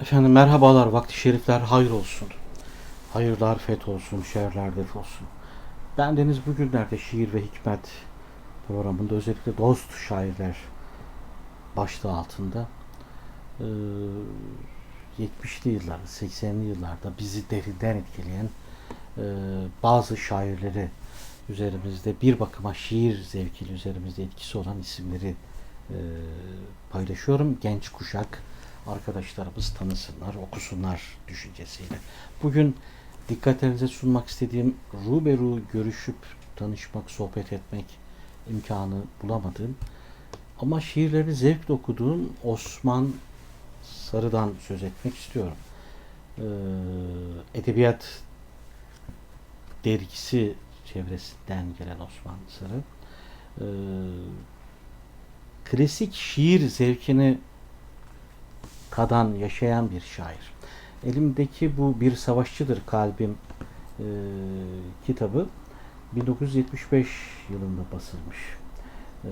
Efendim merhabalar, vakti şerifler hayır olsun. Hayırlar feth olsun, şerler def olsun. Ben Deniz bugünlerde şiir ve hikmet programında özellikle dost şairler başlığı altında eee, 70'li yıllarda, 80'li yıllarda bizi derinden etkileyen eee, bazı şairleri üzerimizde bir bakıma şiir zevkiyle üzerimizde etkisi olan isimleri eee, paylaşıyorum. Genç kuşak arkadaşlarımız tanısınlar, okusunlar düşüncesiyle. Bugün dikkatlerinize sunmak istediğim ruberu görüşüp tanışmak, sohbet etmek imkanı bulamadığım ama şiirlerini zevkle okuduğum Osman Sarı'dan söz etmek istiyorum. Ee, edebiyat dergisi çevresinden gelen Osman Sarı. Ee, klasik şiir zevkini tadan, yaşayan bir şair. Elimdeki bu Bir Savaşçıdır Kalbim e, kitabı 1975 yılında basılmış. E,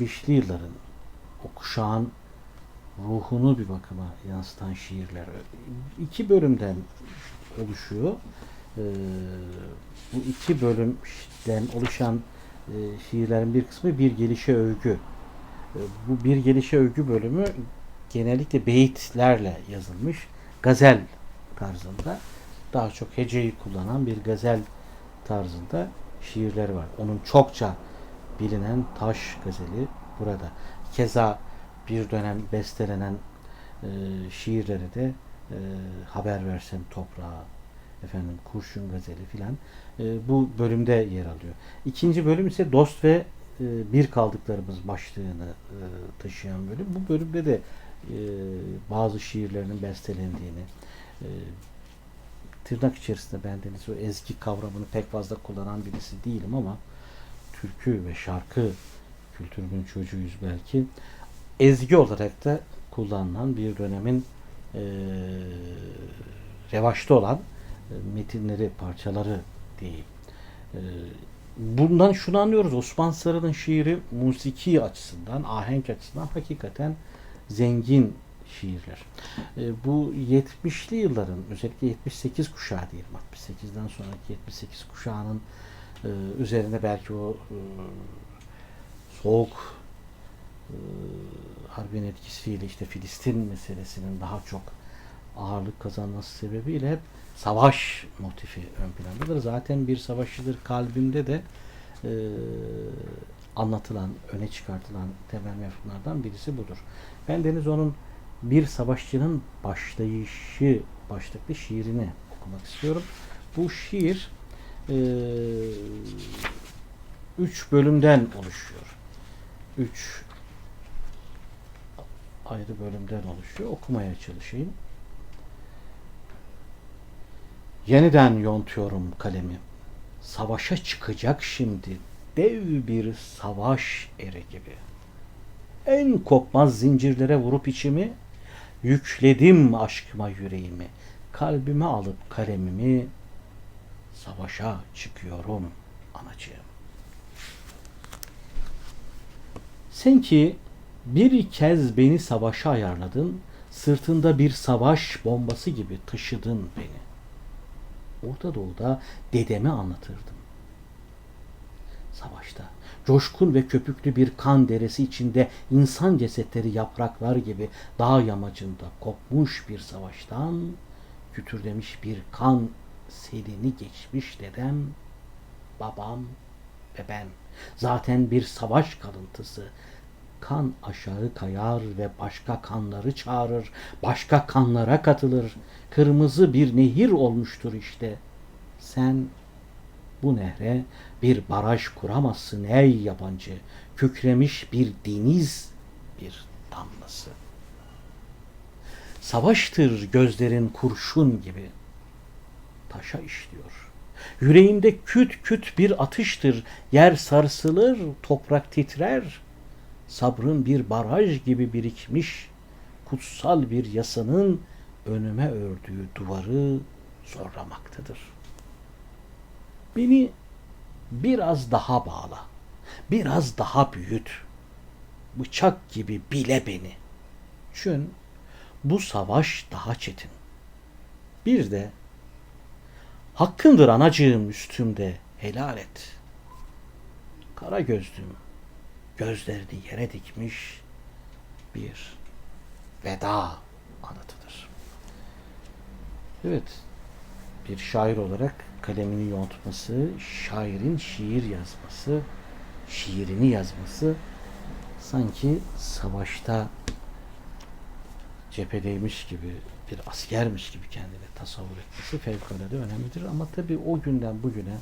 70'li yılların o ruhunu bir bakıma yansıtan şiirler. İki bölümden oluşuyor. E, bu iki bölümden oluşan e, şiirlerin bir kısmı bir gelişe övgü. E, bu bir gelişe övgü bölümü genellikle beyitlerle yazılmış gazel tarzında daha çok heceyi kullanan bir gazel tarzında şiirleri var. Onun çokça bilinen Taş gazeli burada. Keza bir dönem bestelenen e, şiirleri de e, haber versem toprağa efendim kurşun gazeli filan e, bu bölümde yer alıyor. İkinci bölüm ise dost ve e, bir kaldıklarımız başlığını e, taşıyan bölüm. Bu bölümde de e, bazı şiirlerinin bestelendiğini e, tırnak içerisinde bendeniz o ezgi kavramını pek fazla kullanan birisi değilim ama türkü ve şarkı kültürünün çocuğuyuz belki. Ezgi olarak da kullanılan bir dönemin e, revaçta olan e, metinleri, parçaları diyeyim. E, bundan şunu anlıyoruz. Osman Sarı'nın şiiri musiki açısından, ahenk açısından hakikaten zengin şiirler. E, bu 70'li yılların özellikle 78 kuşağı diyelim 68'den sonraki 78 kuşağının e, üzerine belki o e, soğuk e, harbin etkisiyle işte Filistin meselesinin daha çok ağırlık kazanması sebebiyle hep savaş motifi ön plandadır. Zaten bir savaşçıdır kalbimde de e, anlatılan, öne çıkartılan temel mefhumlardan birisi budur. Ben Deniz onun bir savaşçının başlayışı başlıklı şiirini okumak istiyorum. Bu şiir e, üç bölümden oluşuyor. Üç ayrı bölümden oluşuyor. Okumaya çalışayım. Yeniden yontuyorum kalemi. Savaşa çıkacak şimdi dev bir savaş eri gibi. En kopmaz zincirlere vurup içimi, yükledim aşkıma yüreğimi. Kalbime alıp kalemimi, savaşa çıkıyorum anacığım. Sen ki bir kez beni savaşa ayarladın, sırtında bir savaş bombası gibi taşıdın beni. Orta Doğu'da dedeme anlatırdım. Savaşta coşkun ve köpüklü bir kan deresi içinde insan cesetleri yapraklar gibi dağ yamacında kopmuş bir savaştan kütürlemiş bir kan selini geçmiş dedem, babam ve ben. Zaten bir savaş kalıntısı. Kan aşağı kayar ve başka kanları çağırır, başka kanlara katılır. Kırmızı bir nehir olmuştur işte. Sen bu nehre bir baraj kuramazsın ey yabancı. Kükremiş bir deniz bir damlası. Savaştır gözlerin kurşun gibi. Taşa işliyor. Yüreğinde küt küt bir atıştır. Yer sarsılır, toprak titrer. Sabrın bir baraj gibi birikmiş. Kutsal bir yasanın önüme ördüğü duvarı zorlamaktadır. Beni biraz daha bağla. Biraz daha büyüt. Bıçak gibi bile beni. Çün bu savaş daha çetin. Bir de hakkındır anacığım üstümde helal et. Kara gözlüm gözlerini yere dikmiş bir veda anıtıdır. Evet, bir şair olarak kalemini yontması, şairin şiir yazması, şiirini yazması sanki savaşta cephedeymiş gibi bir askermiş gibi kendini tasavvur etmesi fevkalade önemlidir. Ama tabii o günden bugüne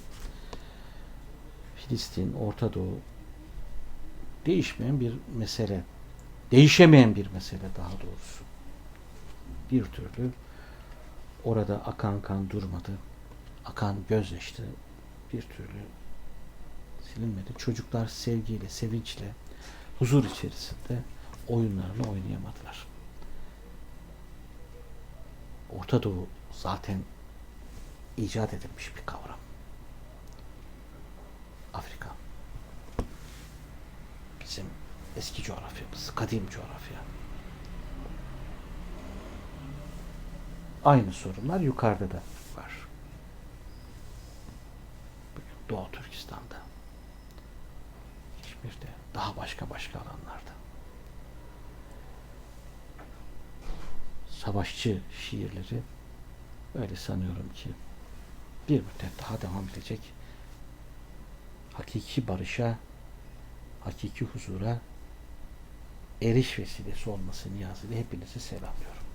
Filistin, Orta Doğu değişmeyen bir mesele. Değişemeyen bir mesele daha doğrusu. Bir türlü orada akan kan durmadı. Akan gözyaşı bir türlü silinmedi. Çocuklar sevgiyle, sevinçle, huzur içerisinde oyunlarını oynayamadılar. Orta Doğu zaten icat edilmiş bir kavram. Afrika. Bizim eski coğrafyamız, kadim coğrafya. Aynı sorunlar yukarıda da var. Doğu Türkistan'da, İzmir'de, daha başka başka alanlarda. Savaşçı şiirleri öyle sanıyorum ki bir müddet daha devam edecek. Hakiki barışa, hakiki huzura eriş vesilesi olması niyazıyla hepinizi selamlıyorum.